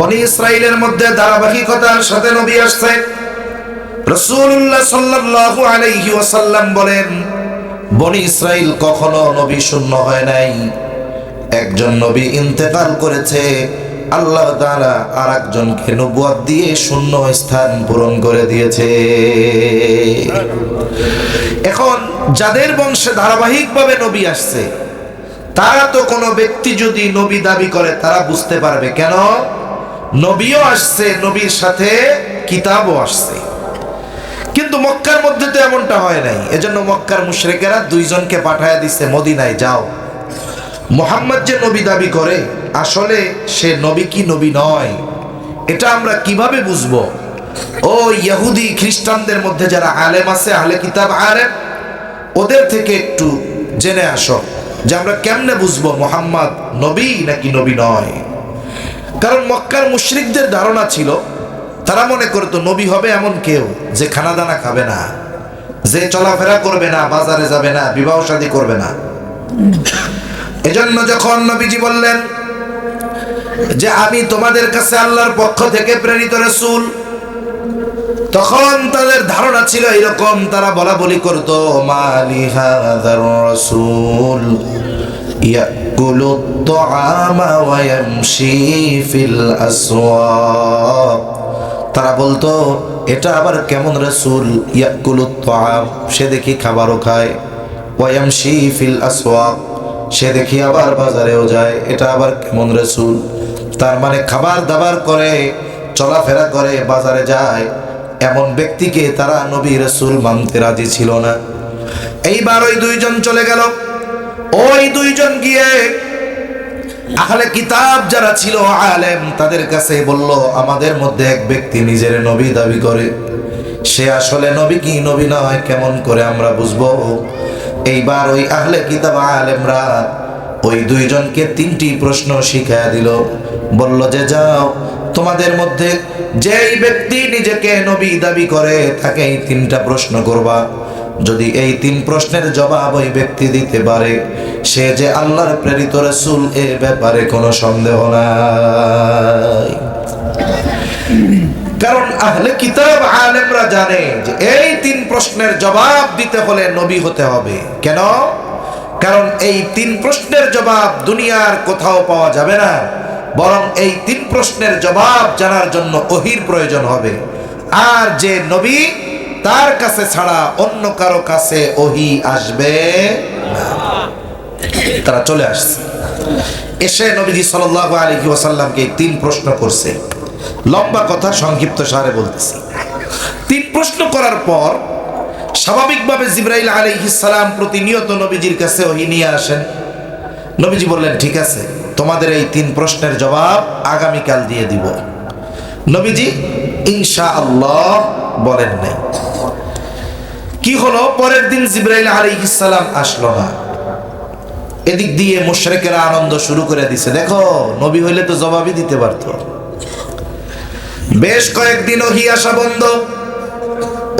বনি ইসরায়েলের মধ্যে ধারাবাহিকতার সাথে নবী আসছে। রসুল্লাহ সাল্লাল্লাহু আলাইহি ওয়াসাল্লাম বলেন, বনি ইসরাইল কখনো নবী শূন্য হয় নাই। একজন নবী ইন্তেকাল করেছে, আল্লাহ তাআলা আর একজনকে নবুয়াত দিয়ে শূন্য স্থান পূরণ করে দিয়েছে। এখন যাদের বংশে ধারাবাহিকভাবে নবী আসছে, তারা তো কোনো ব্যক্তি যদি নবী দাবি করে, তারা বুঝতে পারবে কেন? নবীও আসছে, নবীর সাথে কিতাবও আসছে। কিন্তু মক্কার মধ্যে তো এমনটা হয় নাই। এজন্য মক্কার মুশরিকেরা দুইজনকে পাঠায় দিচ্ছে মদিনায় যাও। মোহাম্মদ যে নবী দাবি করে, আসলে সে নবী কি নবী নয়, এটা আমরা কীভাবে বুঝব? ও ইহুদি খ্রিস্টানদের মধ্যে যারা আলেম আছে আলে কিতাব আলেম, ওদের থেকে একটু জেনে আসো যে আমরা কেমনে বুঝব মোহাম্মদ নবী নাকি নবী নয়? কারণ মক্কার মুশরিকদের ধারণা ছিল, তারা মনে করতো নবী হবে এমন কেউ যে খানা দানা খাবে না, যে চলাফেরা করবে না, বাজারে যাবে না, বিবাহ শাদী করবে না। এজন্য যখন নবীজি বললেন যে আমি তোমাদের কাছে আল্লাহর পক্ষ থেকে প্রেরিত রসুল, তখন তাদের ধারণা ছিল এরকম, তারা বলা বলি করতো, মালি হাদার রসুল ইয়াকুলু الطعام ويمشي في الأسواق তারা বলতো এটা আবার কেমন রসুল ইয়াকুলু তাআম সে দেখি খাবারও খায় ওয়ায়ামশি ফিল আসওয়াক সে দেখি আবার বাজারেও যায় এটা আবার কেমন রসুল তার মানে খাবার দাবার করে চলাফেরা করে বাজারে যায় এমন ব্যক্তিকে তারা নবী রসুল মানতে রাজি ছিল না এইবার ওই দুইজন চলে গেল ওই দুইজন গিয়ে আহলে কিতাব যারা ছিল, আলেম, তাদের কাছে বলল, আমাদের মধ্যে এক ব্যক্তি নিজের নবী দাবি করে। সে আসলে নবী কি নবী নয়, কেমন করে আমরা বুঝব? এইবার ওই আহলে কিতাব আলেমরা ওই দুইজনকে তিনটি প্রশ্ন শিখাইয়া দিল। বলল, যে যাও, তোমাদের মধ্যে যেই ব্যক্তি নিজেকে নবী দাবি করে তাকে এই তিনটা প্রশ্ন করবা। যদি এই তিন প্রশ্নের জবাব ওই ব্যক্তি দিতে পারে, সে যে আল্লাহর প্রেরিত রসুল এ ব্যাপারে কোনো সন্দেহ নাই। কারণ আহলে কিতাব, আলেমরা জানে যে এই তিন প্রশ্নের জবাব দিতে হলে নবী হতে হবে। কেন? কারণ এই তিন প্রশ্নের জবাব দুনিয়ার কোথাও পাওয়া যাবে না। বরং এই তিন প্রশ্নের জবাব জানার জন্য অহির প্রয়োজন হবে। আর যে নবী তার কাছে ছাড়া অন্য কারও কাছে ওহি আসবে তারা চলে আসছে। এসে নবীজি সাল্লাহ আলী ওয়াসাল্লামকে তিন প্রশ্ন করছে। লম্বা কথা, সংক্ষিপ্ত সারে বলতেছি। তিন প্রশ্ন করার পর স্বাভাবিকভাবে জিব্রাইল আলাইহিসালাম প্রতিনিয়ত নবীজির কাছে ওহি নিয়ে আসেন। নবীজি বললেন, ঠিক আছে, তোমাদের এই তিন প্রশ্নের জবাব আগামীকাল দিয়ে দিব। নবীজি ইনশা আল্লাহ বলেন নাই। কি হলো? পরের দিন জিব্রাইল আলাইহিসালাম আসলো না। এদিক দিয়ে মুশরিকেরা আনন্দ শুরু করে দিছে। দেখো, নবী হইলে তো জবাবই দিতে পারতো। বেশ কয়েকদিন ওহি আসা বন্ধ।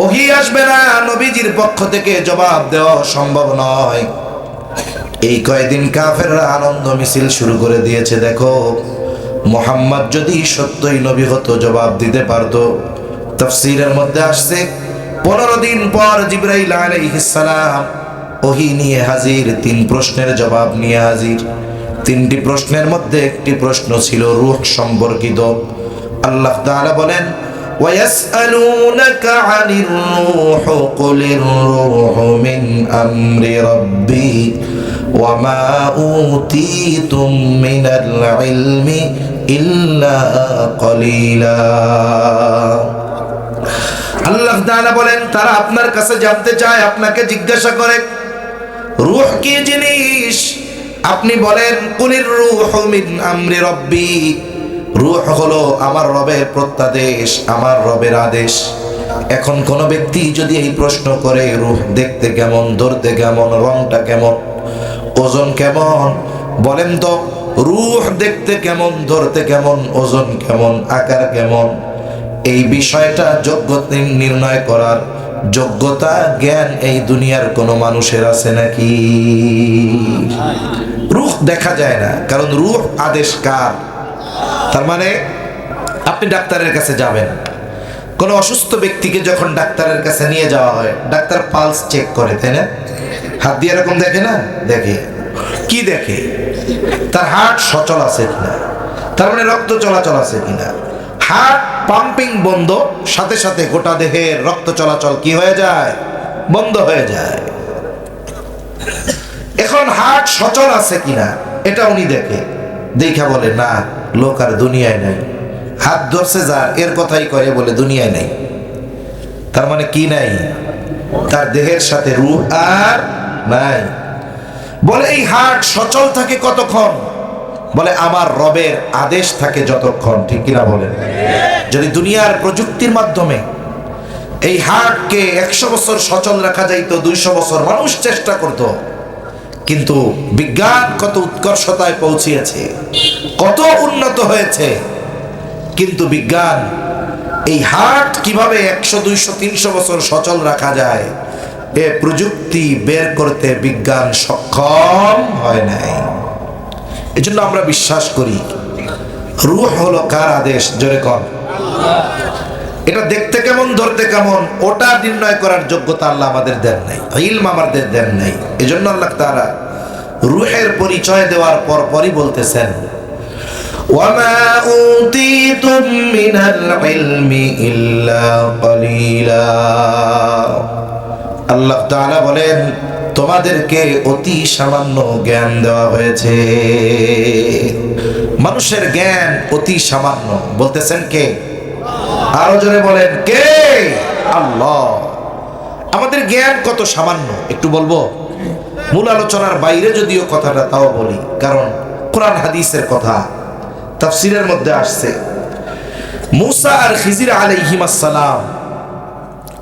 ওহি আসবে না, নবীজির পক্ষ থেকে জবাব দেওয়া সম্ভব নয়। এই কয়েকদিন কাফেররা আনন্দ মিছিল শুরু করে দিয়েছে। দেখো, মোহাম্মদ যদি সত্যই নবী হতো, জবাব দিতে পারতো। তফসিরের মধ্যে আসছে পনেরো দিন পর জিব্রাইল আলাইহিসসালাম ওহি নিয়ে হাজির তিন প্রশ্নের জবাব নিয়ে হাজির তিনটি প্রশ্নের মধ্যে একটি প্রশ্ন ছিল রূহ সম্পর্কিত আল্লাহ তাআলা বলেন ويسألونك عن الروح قل الروح من أمر ربي وما أوتيتم من العلم إلا قليلا তাআলা বলেন, তারা আপনার কাছে জানতে চায়, আপনাকে জিজ্ঞাসা করে, রুহ কি জিনিস? আপনি বলেন, কুলির রূহ মিন আমরি রব্বি। রূহ হলো আমার রবের প্রত্যাদেশ, আমার রবের আদেশ। এখন কোন ব্যক্তি যদি এই প্রশ্ন করে, রুহ দেখতে কেমন, ধরতে কেমন, রংটা কেমন, ওজন কেমন, বলেন তো, রুহ দেখতে কেমন, ধরতে কেমন, ওজন কেমন, আকার কেমন এই বিষয়টা যোগ্যতা নির্ণয় করার যোগ্যতা, জ্ঞান এই দুনিয়ার কোনো মানুষের আছে নাকি? রূহ দেখা যায় না, কারণ রূহ আদেশ কার? তার মানে আপনি ডাক্তারের কাছে যাবেন। কোনো অসুস্থ ব্যক্তিকে যখন ডাক্তারের কাছে নিয়ে যাওয়া হয়, ডাক্তার পালস চেক করে, তাই না? হাত দিয়ে এরকম দেখে না? দেখে। কি দেখে? তার হার্ট সচল আছে কিনা? তার মানে রক্ত চলাচল আছে কিনা? হার্ট পাম্পিং বন্ধ, সাথে সাথে গোটা দেহের রক্ত চলাচল কি হয়ে যায়? বন্ধ হয়ে যায়। এখন হার্ট সচল আছে কিনা, এটা উনি দেখে। দেখা বলে, না, লোক আর দুনিয়ায় নাই। হাত ধরছে যার এর কথাই কয়ে বলে দুনিয়ায় নাই। তার মানে কি নাই? তার দেহের সাথে রূহ আর নাই। বলে, এই হার্ট সচল থাকে কতক্ষণ? বলে, আমার রবের আদেশ থাকে যতক্ষণ। ঠিক কিনা বলেন? যদি দুনিয়ার প্রযুক্তির মাধ্যমে এই হার্টকে একশো বছর সচল রাখা যাইত, দুইশো বছর মানুষ চেষ্টা করতো, কিন্তু বিজ্ঞান কত উৎকর্ষতায় পৌঁছিয়েছে, কত উন্নত হয়েছে, কিন্তু বিজ্ঞান এই হার্ট কীভাবে একশো, দুইশো, তিনশো বছর সচল রাখা যায়, এ প্রযুক্তি বের করতে বিজ্ঞান সক্ষম হয় নাই। এজন্য আমরা বিশ্বাস করি, রুহ হলো কার আদেশ? জোরে কর এটা দেখতে কেমন ধরতে কেমন ওটা নির্ণয় করার যোগ্যতা আল্লাহ আমাদের দেন নাই ইলম আমাদের দেন নাই এজন্য আল্লাহ তারা রুহের পরিচয় দেওয়ার পর পরই বলতেছেন وما أوتيتم من العلم إلا قليلا আল্লাহ তাআলা বলেন তোমাদেরকে অতি সামান্য জ্ঞান দেওয়া হয়েছে মানুষের জ্ঞান অতি সামান্য বলতেছেন কে আরও জনে বলেন, কে? আল্লাহ। আমাদের জ্ঞান কত সামান্য, একটু বলব? মূল আলোচনার বাইরে যদিও কথাটা, তাও বলি। কারণ কোরআন হাদিসের কথা তাফসিরের মধ্যে আসছে। মুসা আর খিজির আলাইহিমাসালাম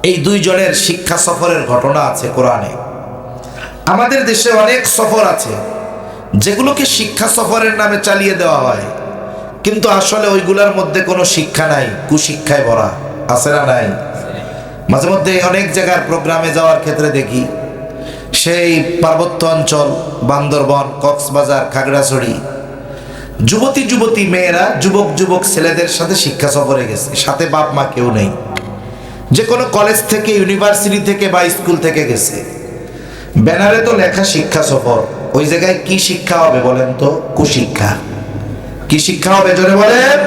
এই দুইজনের শিক্ষা সফরের ঘটনা আছে কোরআনে। আমাদের দেশে অনেক সফর আছে, যেগুলোকে শিক্ষা সফরের নামে চালিয়ে দেওয়া হয়। কিন্তু আসলে ওইগুলোর মধ্যে কোনো শিক্ষা নাই, কুশিক্ষায় ভরা, আছে না নাই? মাঝে মধ্যে অনেক জায়গার প্রোগ্রামে যাওয়ার ক্ষেত্রে দেখি, সেই পার্বত্য অঞ্চল, বান্দরবন, কক্সবাজার, খাগড়াছড়ি, যুবতী যুবতী মেয়েরা, যুবক যুবক ছেলেদের সাথে শিক্ষা সফরে গেছে, সাথে বাপ মা কেউ নেই। যে কোনো কলেজ থেকে, ইউনিভার্সিটি থেকে বা স্কুল থেকে গেছে। ব্যানারে তো লেখা শিক্ষা সফর, ওই জায়গায় কি শিক্ষা হবে বলেন তো? কুশিক্ষা। কি শিক্ষা হবে জোরে বলেন?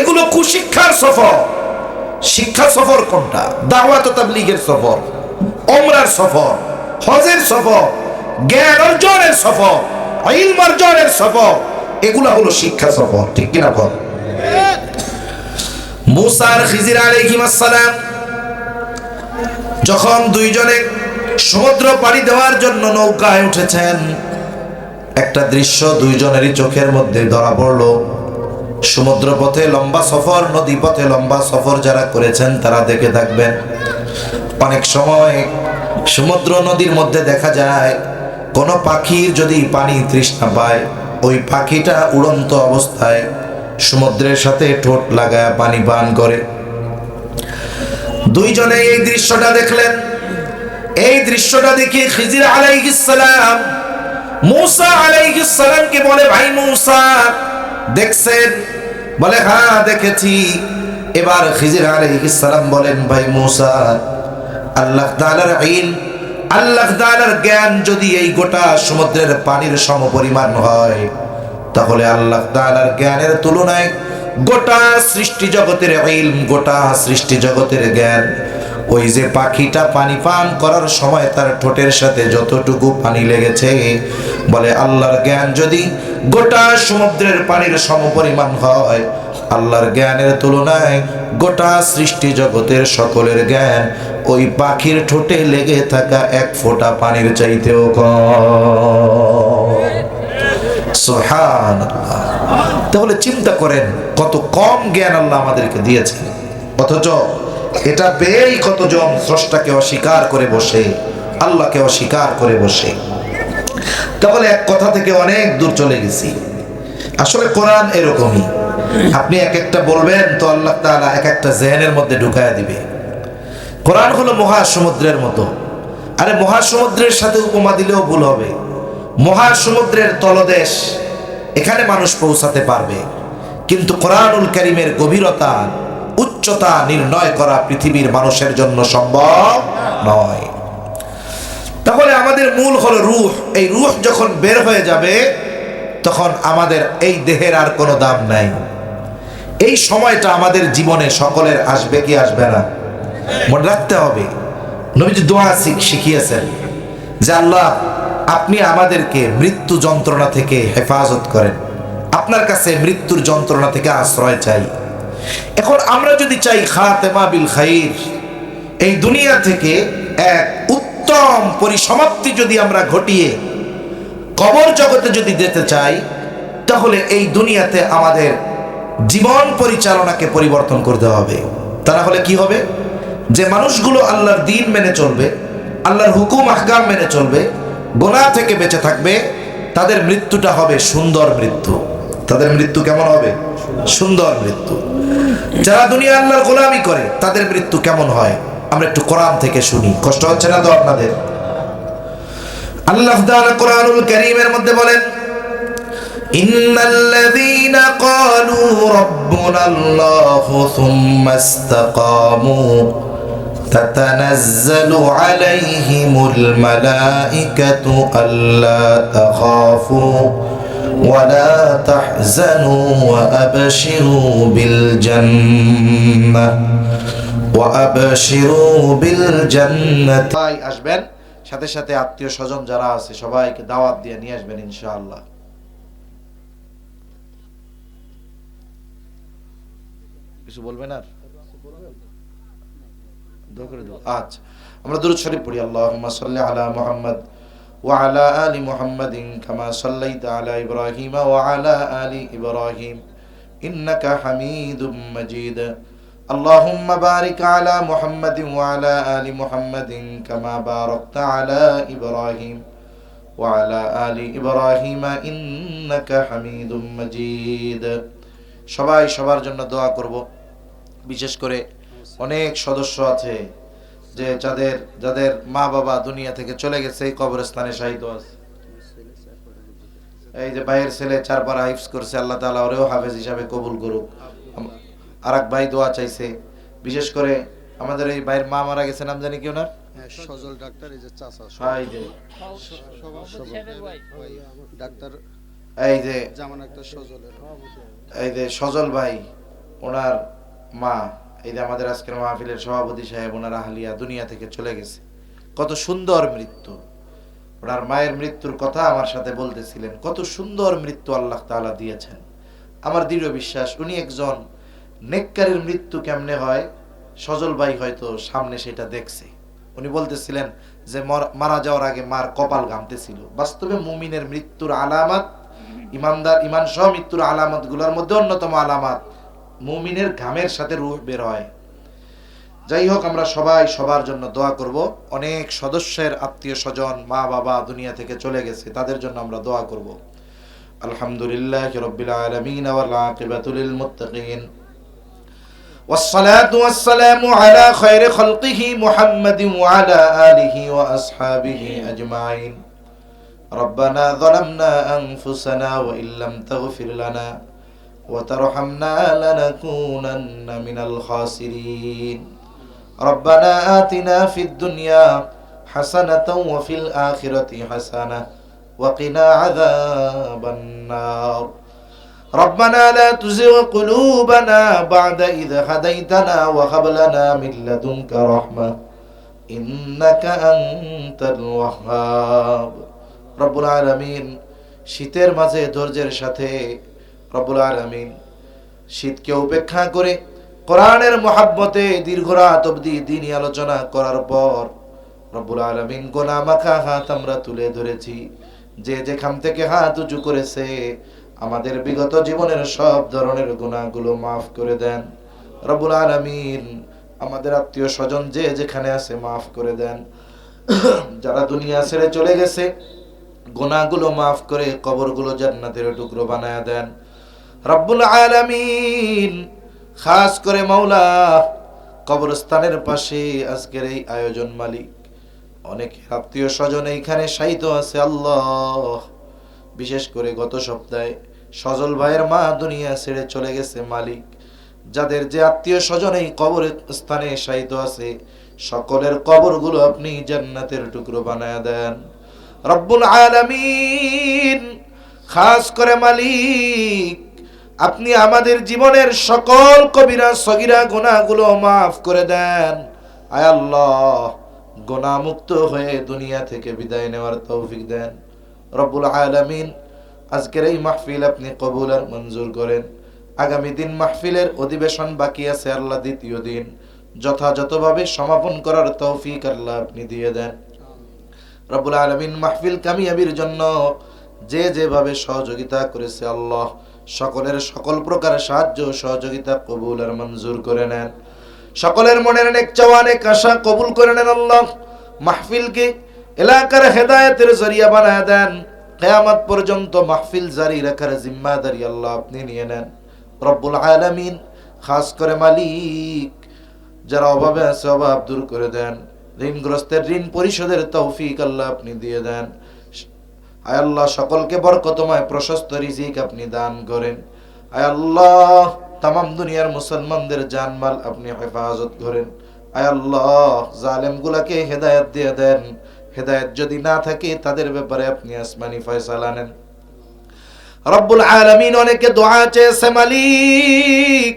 এগুলো কুশিক্ষার সফর। শিক্ষা সফর কোনটা? দাওয়াত তাবলীগের সফর, ওমরার সফর, হজের সফর, জ্ঞান অর্জনের সফর, ইলম অর্জনের সফর, এগুলা হলো শিক্ষা সফর, ঠিক কিনা বল? মুসার খিজির আলাইহিস সালাম যখন দুইজনে সমুদ্র পাড়ি দেওয়ার জন্য নৌকায় উঠেছেন একটা দৃশ্য দুইজনেরই চোখের মধ্যে ধরা পড়ল। সমুদ্র পথে লম্বা সফর নদী পথে লম্বা সফর যারা করেছেন তারা দেখে থাকবেন। অনেক সময় সমুদ্র নদীর মধ্যে দেখা যায়, কোনো পাখির যদি পানি তৃষ্ণা পায়, ওই পাখিটা উড়ন্ত অবস্থায় সমুদ্রের সাথে ঠোঁট লাগায় পানি পান করে। দুইজনে এই দৃশ্যটা দেখলেন। এই দৃশ্যটা দেখে খিজির আলাইহিস সালাম মুসা আলাইহিস সালামকে বলে, ভাই মুসা, দেখছেন? বলে হ্যাঁ দেখেছি। এবার খিজির আলাইহিস সালাম বলেন, ভাই মুসা, আল্লাহ তাআলার ইলম আল্লাহ তাআলার জ্ঞান যদি এই গোটা সমুদ্রের পানির সমপরিমাণ হয়, তাহলে আল্লাহ তাআলার জ্ঞানের তুলনায় গোটা সৃষ্টি জগতের ইলম গোটা সৃষ্টি জগতের জ্ঞান ওই যে পাখিটা পানি পান করার সময় তার ঠোঁটের সাথে যতটুকু পানি লেগেছে, বলে আল্লাহর জ্ঞান যদি গোটা সমুদ্রের পানির সমপরিমাণ হয়, আল্লাহর জ্ঞানের তুলনায় গোটা সৃষ্টি জগতের সকলের জ্ঞান ওই পাখির ঠোঁটে লেগে থাকা এক ফোঁটা পানির চাইতেও তাহলে চিন্তা করেন, কত কম জ্ঞান আল্লাহ আমাদেরকে দিয়েছে অথচ এটা পেয়েই কতজন স্রষ্টাকে অস্বীকার করে বসে, আল্লাহকে অস্বীকার করে বসে। তাহলে এক কথা থেকে অনেক দূর চলে গেছি। আসলে কোরআন এরকমই। আপনি এক একটা বলবেন তো আল্লাহ তাআলা এক একটা জেহেনের মধ্যে ঢুকায়া দিবে। কোরআন হলো মহাসমুদ্রের মতো। আরে মহাসমুদ্রের সাথে উপমা দিলেও ভুল হবে। মহাসমুদ্রের তলদেশ, এখানে মানুষ পৌঁছাতে পারবে। কিন্তু কোরআনুল করিমের গভীরতা উচ্চতা নির্ণয় করা পৃথিবীর মানুষের জন্য সম্ভব নয়। তাহলে আমাদের মূল হলো রুহ। এই রুহ যখন বের হয়ে যাবে, তখন আমাদের এই দেহের আর কোনো দাম নাই। এই সময়টা আমাদের জীবনে সকলের আসবে কি আসবে না? মনে রাখতে হবে। নবীজি দোয়া শিখ- শিখিয়েছেন যে, আল্লাহ, আপনি আমাদেরকে মৃত্যু যন্ত্রণা থেকে হেফাজত করেন। আপনার কাছে মৃত্যুর যন্ত্রণা থেকে আশ্রয় চাই। এখন আমরা যদি চাই খাতেমা বিল খাইর, এই দুনিয়া থেকে এক উত্তম পরিসমাপ্তি যদি আমরা ঘটিয়ে কবর জগতে যদি যেতে চাই, তাহলে এই দুনিয়াতে আমাদের জীবন পরিচালনাকে পরিবর্তন করতে হবে। তা না হলে কি হবে? যে মানুষগুলো আল্লাহর দিন মেনে চলবে, আল্লাহর হুকুম, আহকাম মেনে চলবে, গোনা থেকে বেঁচে থাকবে, তাদের মৃত্যুটা হবে সুন্দর মৃত্যু। তাদের মৃত্যু কেমন হবে? সুন্দর মৃত্যু। যারা দুনিয়া আল্লাহর গোলামি করে, তাদের মৃত্যু কেমন হয়? আমরা একটু কোরআন থেকে শুনি। কষ্ট হচ্ছে না তো আপনাদের? আল্লাহ কোরআনুল করিমের মধ্যে বলেন إن الذين قالوا ربنا الله ثم استقاموا تتنزل عليهم الملائكة ألا تخافوا ولا تحزنوا وأبشروا بالجنة وأبشروا بالجنة ভাই আসবেন সাথে সাথে আত্মীয় স্বজন যারা আছে সবাইকে দাওয়াত দিয়ে নিয়ে আসবেন ইনশাআল্লাহ কিছু বলবেন আর দোয়া করে দেবো আচ্ছা আমরা দুরূদ শরীফ পড়ি আল্লাহুম্মা সাল্লি আলা মুহাম্মদ وعلى آل محمد كما صليت على إبراهيم وعلى آل إبراهيم إنك حميد مجيد اللهم بارك على محمد وعلى آل محمد كما باركت على إبراهيم وعلى آل إبراهيم إنك حميد مجيد সবাই সবার জন্য দোয়া করব বিশেষ করে অনেক সদস্য আছে যে যাদের যাদের মা বাবা দুনিয়া থেকে চলে গেছে এই কবরস্থানে শাহিদ আছে। এই যে ভাইয়ের ছেলে চারবার হাইফস করছে আল্লাহ তাআলা ওরেও হাফেজ হিসাবে কবুল করুক। আর এক ভাই দোয়া চাইছে। বিশেষ করে আমাদের এই ভাইয়ের মা মারা গেছে নাম জানি কি ওনার? হ্যাঁ, সজল ডাক্তার এই যে চাচা এই যে। ডাক্তার এই যে জামান আক্তার সজলের। এই যে সজল ভাই ওনার মা। এই যে আমাদের আজকের মাহফিলের সভাপতি সাহেব, ওনার আহলিয়া দুনিয়া থেকে চলে গেছে। কত সুন্দর মৃত্যু। ওনার মায়ের মৃত্যুর কথা আমার সাথে বলতেছিলেন, কত সুন্দর মৃত্যু আল্লাহ তাআলা দিয়েছেন। আমার দৃঢ় বিশ্বাস, উনি একজন নেককারের মৃত্যু কেমনে হয়, সজল ভাই হয়তো সামনে সেটা দেখছে। উনি বলতেছিলেন যে, মারা যাওয়ার আগে মার কপাল ঘামতেছিল। বাস্তবে মুমিনের মৃত্যুর আলামত, ইমানদার, ইমান সহ মৃত্যুর আলামতগুলোর মধ্যে অন্যতম আলামাত। মুমিনের ঘামের সাথে রূহ বের হয় যাই হোক আমরা সবাই সবার জন্য দোয়া করব অনেক সদস্যের আত্মীয় স্বজন মা বাবা দুনিয়া থেকে চলে গেছে তাদের জন্য আমরা দোয়া করব আলহামদুলিল্লাহ রব্বিল আলামিন ওয়াল আকিবাতু লিল মুত্তাকিন والصلاة والسلام على خير خلقه محمد وعلى آله وأصحابه أجمعين ربنا ظلمنا أنفسنا وإن لم تغفر لنا وترحمنا لنكونن من الخاسرين ربنا آتنا في الدنيا حسنة وفي الآخرة حسنة وقنا عذاب النار ربنا لا تزغ قلوبنا بعد إذ هديتنا وهب لنا من لدنك رحمة إنك أنت الوهاب رب العالمين শীতের মাঝে ধৈর্যের সাথে রব্বুল আলামিন শীতকে উপেক্ষা করে কোরআনের মহাব্বতে দীর্ঘ রাত অবধি দিনই আলোচনা করার পর রব্বুল আলামিন গোনা মাখা হাত আমরা তুলে ধরেছি। যে যেখান থেকে হাত উঁচু করেছে, আমাদের বিগত জীবনের সব ধরনের গুণাগুলো মাফ করে দেন। রব্বুল আলামিন আমাদের আত্মীয় স্বজন যে যেখানে আছে মাফ করে দেন। যারা দুনিয়া ছেড়ে চলে গেছে গুণাগুলো মাফ করে কবরগুলো জান্নাতের টুকরো বানায় দেন। রব্বুল আলামিন, খাস করে মাওলা, কবরস্থানের পাশে আজকের এই আয়োজন মালিক। অনেক আত্মীয় স্বজন এইখানে সাহিত্য আছে, আল্লাহ। বিশেষ করে গত সপ্তাহে সজল ভাইয়ের মা দুনিয়া ছেড়ে চলে গেছে মালিক। যাদের যে আত্মীয় স্বজন এই কবর স্থানে শায়িত আছে, সকলের কবরগুলো আপনি জান্নাতের টুকরো বানায় দেন। রব্বুল আলামিন, খাস করে মালিক আপনি আমাদের জীবনের সকল কবিরা, সগিরা গুনাহগুলো মাফ করে দেন। আয় আল্লাহ, গুনাহমুক্ত হয়ে দুনিয়া থেকে বিদায় নেওয়ার তৌফিক দেন। রব্বুল আলামিন, আজকের এই মাহফিল আপনি কবুল আর মঞ্জুর করেন। আগামী দিন মাহফিলের অধিবেশন বাকি আছে আল্লাহ দ্বিতীয় দিন। যথাযথভাবে সমাপন করার তৌফিক আল্লাহ আপনি দিয়ে দেন। রব্বুল আলমিন, মাহফিল কামিয়াবির জন্য যে যেভাবে সহযোগিতা করেছে আল্লাহ সকলের সকল প্রকার সাহায্য সহযোগিতা কবুল আর মঞ্জুর করে নেন। সকলের মনের নেক চাওয়া, নেক আশা কবুল করে নেন আল্লাহ। মাহফিলকে এলাকার হেদায়েতের জরিয়া বানায় দেন। কেয়ামত পর্যন্ত মাহফিল জারি রাখার জিম্মাদারি আল্লাহ আপনি নিয়ে নেন। রব্বুল আলামিন খাস করে মালিক, যারা অভাবে আছে, অভাব দূর করে দেন। ঋণগ্রস্তের ঋণ পরিশোধের তৌফিক আল্লাহ আপনি দিয়ে দেন। আয় আল্লাহ, সকলকে বরকতময় প্রশস্ত রিজিক আপনি দান করেন। আয় আল্লাহ, তামাম দুনিয়ার মুসলমানদের জানমাল আপনি হেফাজত করেন। আয় আল্লাহ জালেম গুলাকে হেদায়ত দিয়ে দেন। হেদায়ত যদি না থাকে, তাদের ব্যাপারে আপনি আসমানি ফয়সালা নেন। রব্বুল আলামিন অনেকে দোয়া চেয়েছে, মালিক।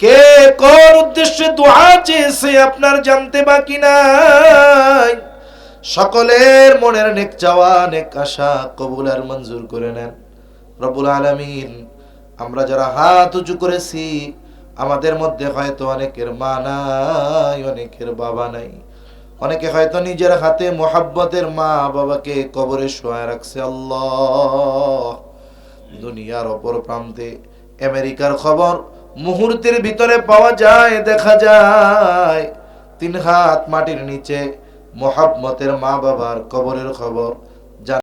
কে কোন উদ্দেশ্যে দোয়া চেয়েছে, আপনার জানতে বাকি নাই? সকলের মনের নেক চাওয়া, নেক আশা কবুল আর মঞ্জুর করে নেন। রব্বুল আলামিন, আমরা যারা হাত উঁচু করেছি, আমাদের মধ্যে হয়তো অনেকের মা নাই, অনেকের বাবা নাই। অনেকে হয়তো নিজের হাতে মোহাব্বতের মা বাবাকে কবরে শোয়া রাখছে আল্লাহ। দুনিয়ার অপর প্রান্তে আমেরিকার খবর মুহূর্তের ভিতরে পাওয়া যায়, দেখা যায়। তিন হাত মাটির নিচে মোহাব্বতের মা বাবার কবরের খবর।